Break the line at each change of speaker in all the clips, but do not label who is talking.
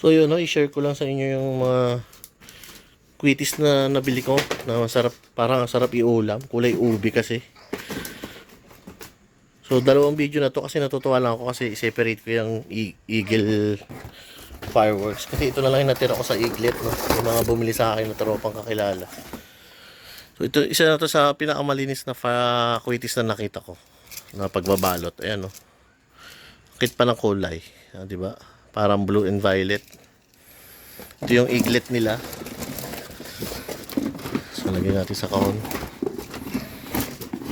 So yun, no, i-share ko lang sa inyo yung mga quitis na nabili ko na masarap, parang ang sarap iulam. Kulay ubi kasi. So dalawang video na to kasi natutuwa lang ako kasi separate ko yung Eagle fireworks. Kasi ito na lang yung natira ko sa Eaglet, no? Yung mga bumili sa akin na tropang kakilala. So ito, isa na to sa pinakamalinis na fa- quitis na nakita ko na pagbabalot. Ayan, no? Kit pa ng kulay. Ah, di ba? Parang blue and violet. Ito yung eaglet nila. So, lagyan natin sa kahon.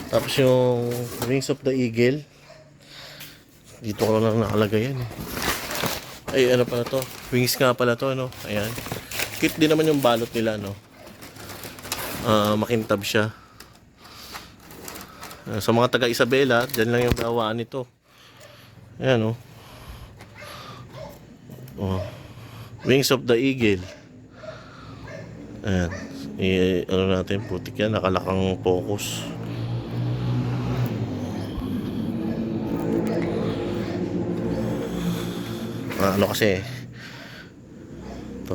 Tapos yung wings of the eagle. Dito ko lang nakalagay yan eh. Ay, ano pala to? Wings nga pala to, ano? Ayan. Cute din naman yung balot nila, no? Ah, makintab siya. Ah, sa mga taga Isabela, dyan lang yung gawaan nito. Ayan, oh. Oh. Wings of the Eagle. Ayan. I, ano natin, putik yan. Nakalakang focus. Ah, ano kasi ito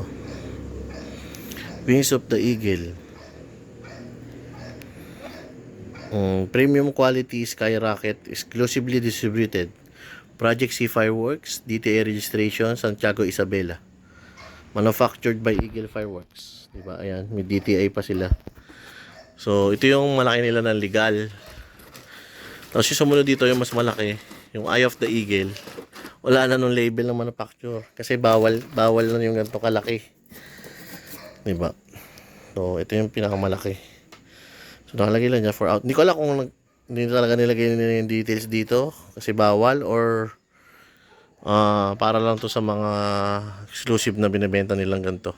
Wings of the Eagle Um, premium quality skyrocket exclusively distributed Project C Fireworks DTA registration Santiago Isabela. Manufactured by Eagle Fireworks diba ayan may DTA pa sila. So ito yung malaki nila ng legal. Tapos yung sumunod dito yung mas malaki yung Eye of the Eagle. Wala na nung label ng manufacturer kasi bawal bawal na yung ganito kalaki. Diba so ito yung pinakamalaki. So nakalagay lang niya for out. Hindi ko alam kung hindi talaga nilagay nila yung details dito kasi bawal or ah para lang to sa mga exclusive na binibenta nilang ganito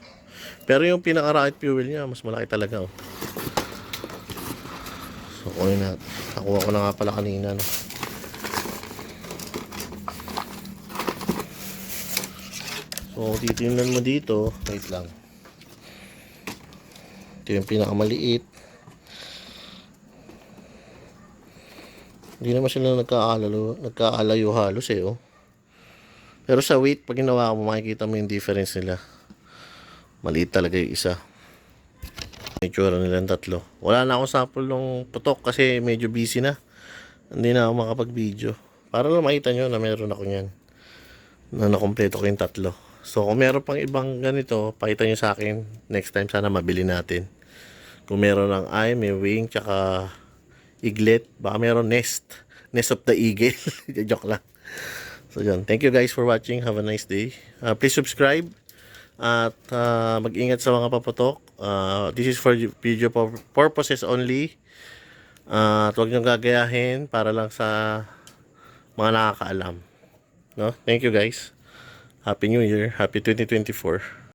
pero yung pinaka rocket fuel niya mas malaki talaga oh. so kunin na nakuha ko na nga pala kanina no So, titingnan mo dito, wait lang. Ito yung pinakamaliit. Hindi naman sila nagkaalalo, nagkaalayo halos eh, oh. Pero sa weight, pag ginawa mo, makikita mo yung difference nila. Maliit talaga yung isa. May tsura nilang tatlo. Wala na akong sample ng putok kasi medyo busy na. Hindi na ako makapag-video. Para lang makita nyo na meron ako niyan. Na nakompleto ko yung tatlo. So, kung meron pang ibang ganito, pakita nyo sa akin. Next time, sana mabili natin. Kung meron ng eye, may wing, tsaka eaglet. Baka meron nest. Nest of the eagle. Joke lang. So, yun. Thank you guys for watching. Have a nice day. Uh, please subscribe. At uh, mag-ingat sa mga paputok. Uh, this is for video pur- purposes only. Uh, at huwag niyong gagayahin para lang sa mga nakakaalam. No? Thank you guys. Happy New Year. Happy 2024.